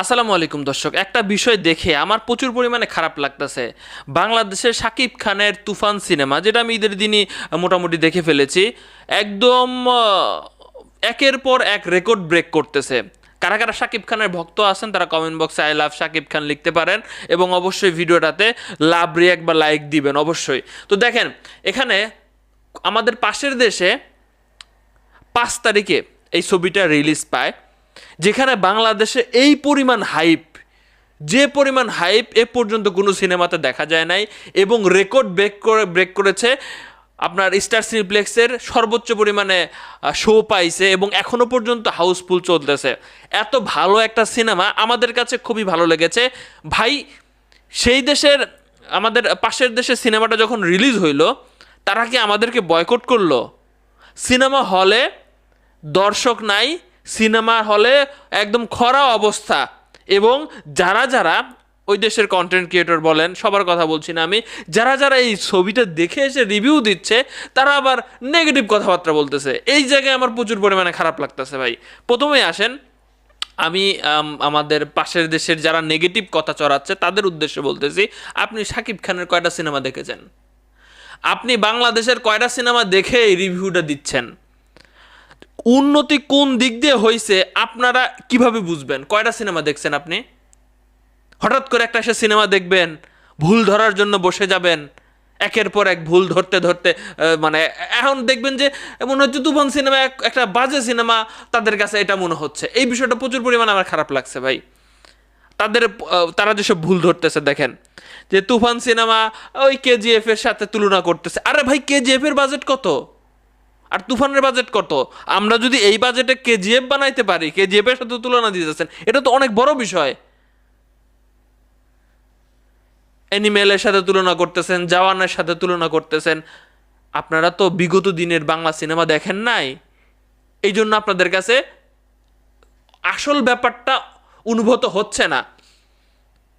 আসসালামু আলাইকুম দর্শক, একটা বিষয় দেখে আমার প্রচুর পরিমাণে খারাপ লাগতেছে। বাংলাদেশের শাকিব খানের তুফান সিনেমা, যেটা আমি ঈদের দিনই মোটামুটি দেখে ফেলেছি, একদম একের পর এক রেকর্ড ব্রেক করতেছে। কারা কারা শাকিব খানের ভক্ত আছেন তারা কমেন্ট বক্সে আই লাভ শাকিব খান লিখতে পারেন এবং অবশ্যই ভিডিওটাতে লাভ রিয়াক্ট বা লাইক দিবেন অবশ্যই। তো দেখেন, এখানে আমাদের পাশের দেশে পাঁচ তারিখে এই ছবিটা রিলিজ পায়। যেখানে বাংলাদেশে এই পরিমাণ হাইপ, যে পরিমাণ হাইপ এ পর্যন্ত কোনো সিনেমাতে দেখা যায় নাই এবং রেকর্ড ব্রেক করে, ব্রেক করেছে, আপনার স্টার সিনিপ্লেক্সের সর্বোচ্চ পরিমাণে শো পাইছে এবং এখনও পর্যন্ত হাউসফুল চলতেছে। এত ভালো একটা সিনেমা আমাদের কাছে খুবই ভালো লেগেছে। ভাই, সেই দেশের, আমাদের পাশের দেশের সিনেমাটা যখন রিলিজ হইল, তারা কি আমাদেরকে বয়কট করল? সিনেমা হলে দর্শক নাই সিনেমা হলে একদম খরা অবস্থা। এবং যারা যারা ওই দেশের কন্টেন্ট ক্রিয়েটর বলেন, সবার কথা বলছি না আমি, যারা যারা এই ছবিটা দেখে এসে রিভিউ দিচ্ছে, তারা আবার নেগেটিভ কথাবার্তা বলতেছে। এই জায়গায় আমার প্রচুর পরিমাণে খারাপ লাগতেছে ভাই। প্রথমেই আসেন, আমি আমাদের পাশের দেশের যারা নেগেটিভ কথা চড়াচ্ছে, তাদের উদ্দেশ্যে বলতেছি, আপনি শাকিব খানের কয়টা সিনেমা দেখেছেন? আপনি বাংলাদেশের কয়টা সিনেমা দেখে এই রিভিউটা দিচ্ছেন? উন্নতি কোন দিক দিয়ে হয়েছে আপনারা কীভাবে বুঝবেন? কয়টা সিনেমা দেখছেন আপনি? হঠাৎ করে একটা সে সিনেমা দেখবেন, ভুল ধরার জন্য বসে যাবেন, একের পর এক ভুল ধরতে ধরতে মানে এখন দেখবেন যে মনে হচ্ছে তুফান সিনেমা এক- একটা বাজে সিনেমা, তাদের কাছে এটা মনে হচ্ছে। এই বিষয়টা প্রচুর পরিমাণে আমার খারাপ লাগছে ভাই। তাদের তারা যেসব ভুল ধরতেছে, দেখেন, যে তুফান সিনেমা ওই কেজিএফ এর সাথে তুলনা করতেছে। আরে ভাই কেজিএফ এর বাজেট কত? আর তুফানের বাজেট কত? আমরা যদি এই বাজেটে কেজিএফ বানাইতে পারি কেজিএফ এর সাথে তুলনা দিতেছেন এটা তো অনেক বড় বিষয়। অ্যানিমেলের সাথে তুলনা করতেছেন, জওয়ানের সাথে তুলনা করতেছেন। আপনারা তো বিগত দিনের বাংলা সিনেমা দেখেন নাই। এই জন্য আপনাদের কাছে আসল ব্যাপারটা অনুভূত হচ্ছে না।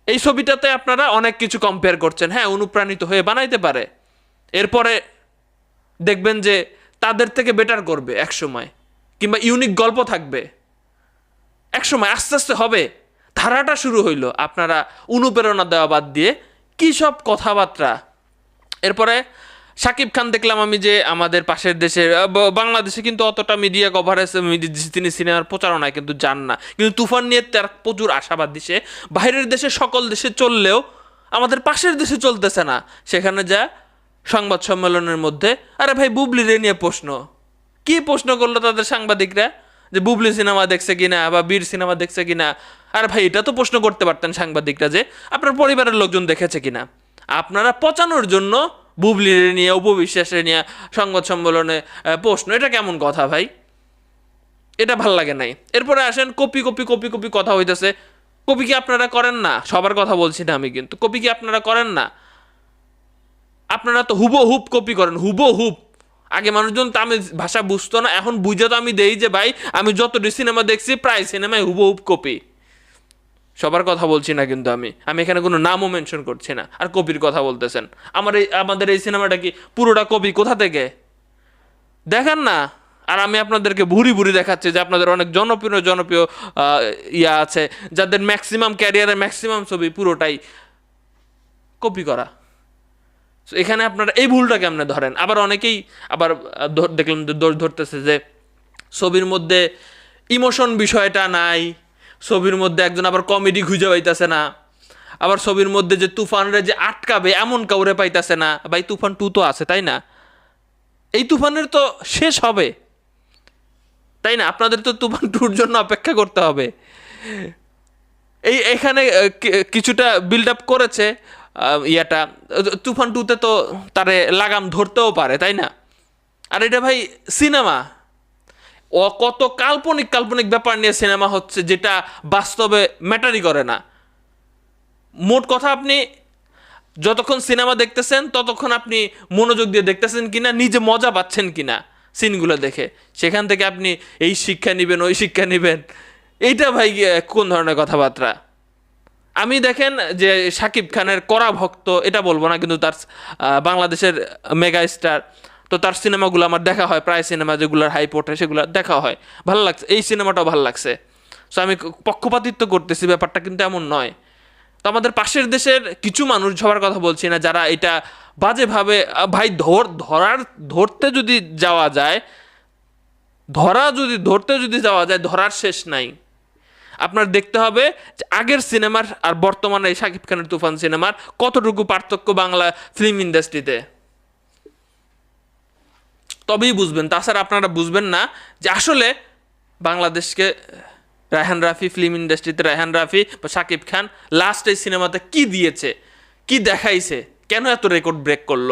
এই ছবিটাতে আপনারা অনেক কিছু কম্পেয়ার করছেন। হ্যাঁ অনুপ্রাণিত হয়ে বানাইতে পারে। এরপরে দেখবেন যে তাদের থেকে বেটার করবে এক সময় কিংবা ইউনিক গল্প থাকবে। এক সময় আস্তে আস্তে হবে। ধারাটা শুরু হইল। আপনারা অনুপ্রেরণা দেওয়া বাদ দিয়ে কী সব কথাবার্তা? এরপরে শাকিব খান দেখলাম আমি যে আমাদের পাশের দেশে বাংলাদেশে কিন্তু অতটা মিডিয়া কভারেজ তিনি সিনেমার প্রচারণায় কিন্তু যান না। কিন্তু তুফান নিয়ে তার প্রচুর আশাবাদ দিছে। বাইরের দেশে সকল দেশে চললেও আমাদের পাশের দেশে চলতেছে না। সেখানে যা সংবাদ সম্মেলনের মধ্যে, আরে ভাই বুবলি রে নিয়ে প্রশ্ন। কি প্রশ্ন করল তাদের সাংবাদিকরা? যে বুবলি সিনেমা দেখছে কিনা বা বীর সিনেমা দেখছে কিনা? আর ভাই, এটা তো প্রশ্ন করতে পারতেন সাংবাদিকরা যে, আপনার পরিবারের লোকজন দেখেছে কিনা? আপনারা পচানোর জন্য বুবলি নিয়ে উপবিশ্বাসে নিয়ে সংবাদ সম্মেলনে প্রশ্ন। এটা কেমন কথা ভাই? এটা ভালো লাগে নাই। এরপরে আসেন, কপি কপি কপি কপি কথা হইতেছে। কপি কি আপনারা করেন না? সবার কথা বলছি না আমি কিন্তু। কপি কি আপনারা করেন না? আপনারা তো হুবো হুব কপি করেন হুবো হুব আগে মানুষজন তো আমি ভাষা বুঝতো না, এখন বুঝে তো আমি দেই যে ভাই, আমি যতটি সিনেমা দেখছি, প্রায় সিনেমায় হুবো হুব কপি সবার কথা বলছি না কিন্তু আমি। আমি এখানে কোনো নামও মেনশন করছি না, আর কপির কথা বলতেছেন। আমার এই, আমাদের এই সিনেমাটা কি পুরোটা কপি কোথা থেকে? দেখান না। আর আমি আপনাদেরকে ভুরি ভুরি দেখাচ্ছি যে আপনাদের অনেক জনপ্রিয় জনপ্রিয় ইয়া আছে, যাদের ম্যাক্সিমাম ক্যারিয়ারের ম্যাক্সিমাম ছবি পুরোটাই কপি করা। So, এখানে আপনারা এই ভুলটা কেমনে ধরেন। আবার অনেকেই আবার দেখলাম দোষ ধরতেছে যে ছবির মধ্যে ইমোশন বিষয়টা নাই ছবির মধ্যে একজন আবার কমেডি খুঁজে পাইতেছে না আবার ছবির মধ্যে যে তুফানরে যে আটকাবে এমন কাউরে পাইতেছে না। ভাই তুফান টু তো আছে তাই না? এই তুফানের তো শেষ হবে। তাই না? আপনাদের তো তুফান টুর জন্য অপেক্ষা করতে হবে। এই এখানে কিছুটা বিল্ড আপ করেছে। ইয়াটা, তুফান টুতে তো তারে লাগাম ধরতেও পারে, তাই না? আর এটা ভাই সিনেমা। ও কত কাল্পনিক কাল্পনিক ব্যাপার নিয়ে সিনেমা হচ্ছে যেটা বাস্তবে ম্যাটারই করে না। মোট কথা আপনি যতক্ষণ সিনেমা দেখতেছেন, ততক্ষণ আপনি মনোযোগ দিয়ে দেখতেছেন কিনা, নিজে মজা পাচ্ছেন কিনা সিনগুলো দেখে। সেখান থেকে আপনি এই শিক্ষা নেবেন, ওই শিক্ষা নেবেন। এইটা ভাই কোন ধরনের কথাবার্তা? আমি দেখেন যে শাকিব খানের কড়া ভক্ত, এটা বলব না, কিন্তু তার বাংলাদেশের মেগা স্টার, তো তার সিনেমাগুলো আমার দেখা হয়, প্রায় সিনেমা যেগুলোর হাইপ ওঠে সেগুলো দেখা হয়। ভালো লাগছে, এই সিনেমাটাও ভালো লাগছে। সো আমি পক্ষপাতিত্ব করতেছি, ব্যাপারটা কিন্তু এমন নয়। তো আমাদের পাশের দেশের কিছু মানুষ, সবার কথা বলছি না, যারা এটা বাজেভাবে ভাই ধর, ধরার, ধরতে যদি যাওয়া যায়, ধরা যদি, ধরতে যদি যাওয়া যায়, ধরার শেষ নাই। আপনার দেখতে হবে আগের সিনেমার আর বর্তমানে এই শাকিব খানের তুফান সিনেমার কতটুকু পার্থক্য বাংলা ফিল্ম ইন্ডাস্ট্রিতে তবেই বুঝবেন। তাছাড়া আপনারা বুঝবেন না যে আসলে বাংলাদেশকে রায়হান রাফি ফিল্ম ইন্ডাস্ট্রিতে রায়হান রাফি বা শাকিব খান লাস্ট এই সিনেমাতে কি দিয়েছে, কি দেখাইছে, কেন এত রেকর্ড ব্রেক করল?